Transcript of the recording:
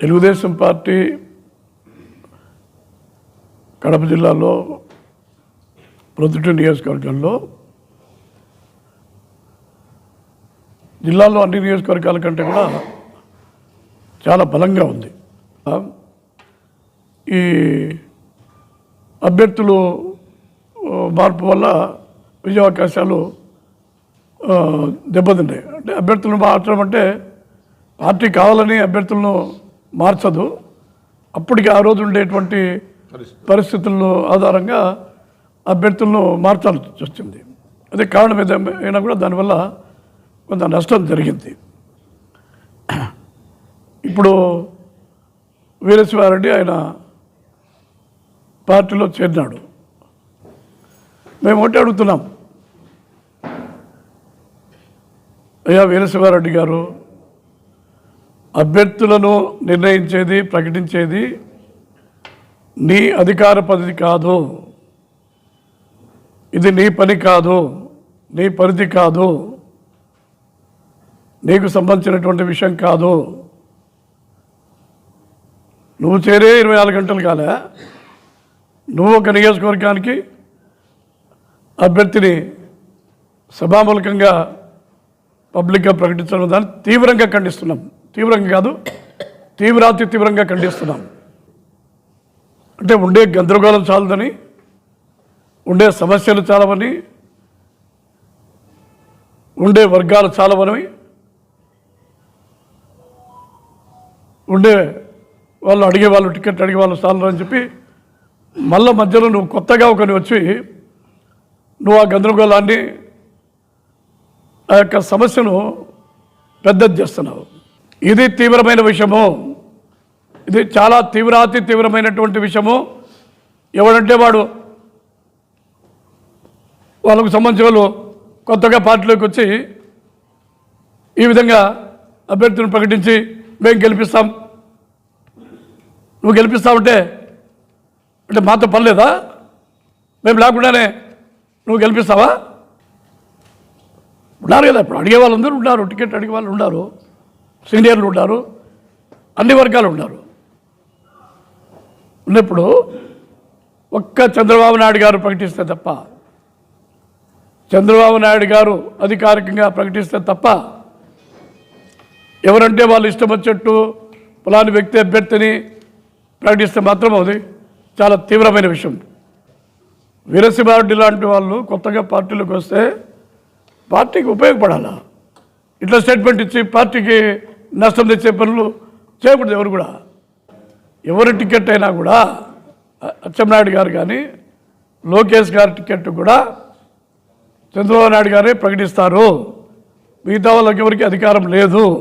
Telugu Desam party Kadapa జిల్లాలో ప్రొద్దుట నియోజకవర్గంలో జిల్లాలో అన్ని నియోజకవర్గాల కంటే కూడా చాలా బలంగా ఉంది. ఈ అభ్యర్థులు మార్పు వల్ల విజయావకాశాలు దెబ్బతిన్నాయి అంటే అభ్యర్థులను మార్చడం అంటే పార్టీ కావాలని అభ్యర్థులను మార్చదు. అప్పటికి ఆ రోజు ఉండేటువంటి పరిస్థితుల్లో ఆధారంగా అభ్యర్థులను మార్చాల్సి వచ్చింది. అదే కారణం ఏదైనా కూడా దానివల్ల కొంత నష్టం జరిగింది. ఇప్పుడు వీరశివారెడ్డి ఆయన పార్టీలో చేరినాడు. మేము ఒకటి అడుగుతున్నాం. అయ్యా వీరశివారెడ్డి గారు అభ్యర్థులను నిర్ణయించేది ప్రకటించేది నీ అధికార పరిధి కాదు. ఇది నీ పని కాదు నీ పరిధి కాదు నీకు సంబంధించినటువంటి విషయం కాదు. నువ్వు చేరే ఇరవై నాలుగు గంటలు కాలే. నువ్వు ఒక నియోజకవర్గానికి అభ్యర్థిని సభామూలకంగా పబ్లిక్గా ప్రకటించడం దాన్ని తీవ్రంగా ఖండిస్తున్నాం. తీవ్రంగా కాదు తీవ్రాతి తీవ్రంగా ఖండిస్తున్నాం. అంటే ఉండే గందరగోళం చాలదని ఉండే సమస్యలు చాలవని ఉండే వర్గాలు చాలవని ఉండే వాళ్ళు అడిగే వాళ్ళు టికెట్ అడిగే వాళ్ళు చాలరు అని చెప్పి మళ్ళీ మధ్యలో నువ్వు కొత్తగా ఒకని వచ్చి నువ్వు ఆ గందరగోళాన్ని ఆ యొక్క సమస్యను పెద్దది చేస్తున్నావు. ఇది తీవ్రమైన విషయము. ఇది చాలా తీవ్రాతి తీవ్రమైనటువంటి విషయము. ఎవడంటే వాడు వాళ్ళకు సంబంధించిన వాళ్ళు కొత్తగా పార్టీలోకి వచ్చి ఈ విధంగా అభ్యర్థులను ప్రకటించి మేము గెలిపిస్తాం. నువ్వు గెలిపిస్తావంటే అంటే మాతో పర్లేదా మేము లేకుండానే నువ్వు గెలిపిస్తావా? ఉన్నారు కదా ఇప్పుడు అడిగే వాళ్ళందరూ ఉన్నారు టికెట్ అడిగే వాళ్ళు ఉన్నారు. సీనియర్లు ఉన్నారు అన్ని వర్గాలు ఉన్నారు. ఉన్నప్పుడు ఒక్క చంద్రబాబు నాయుడు గారు ప్రకటిస్తే తప్ప చంద్రబాబు నాయుడు గారు అధికారికంగా ప్రకటిస్తే తప్ప ఎవరంటే వాళ్ళు ఇష్టం వచ్చేట్టు ఫలాని వ్యక్తి అభ్యర్థిని ప్రకటిస్తే మాత్రం అది చాలా తీవ్రమైన విషయం. వీరసింహారెడ్డి లాంటి వాళ్ళు కొత్తగా పార్టీలోకి వస్తే పార్టీకి ఉపయోగపడాలా? ఇట్లా స్టేట్మెంట్ ఇచ్చి పార్టీకి నష్టం తెచ్చే పనులు చేయకూడదు ఎవరు కూడా. ఎవరి టికెట్ అయినా కూడా అ- అచ్చెన్నాయుడు గారు కానీ లోకేష్ గారి టికెట్ కూడా చంద్రబాబు నాయుడు గారే ప్రకటిస్తారు. మిగతా వాళ్ళకి ఎవరికి అధికారం లేదు.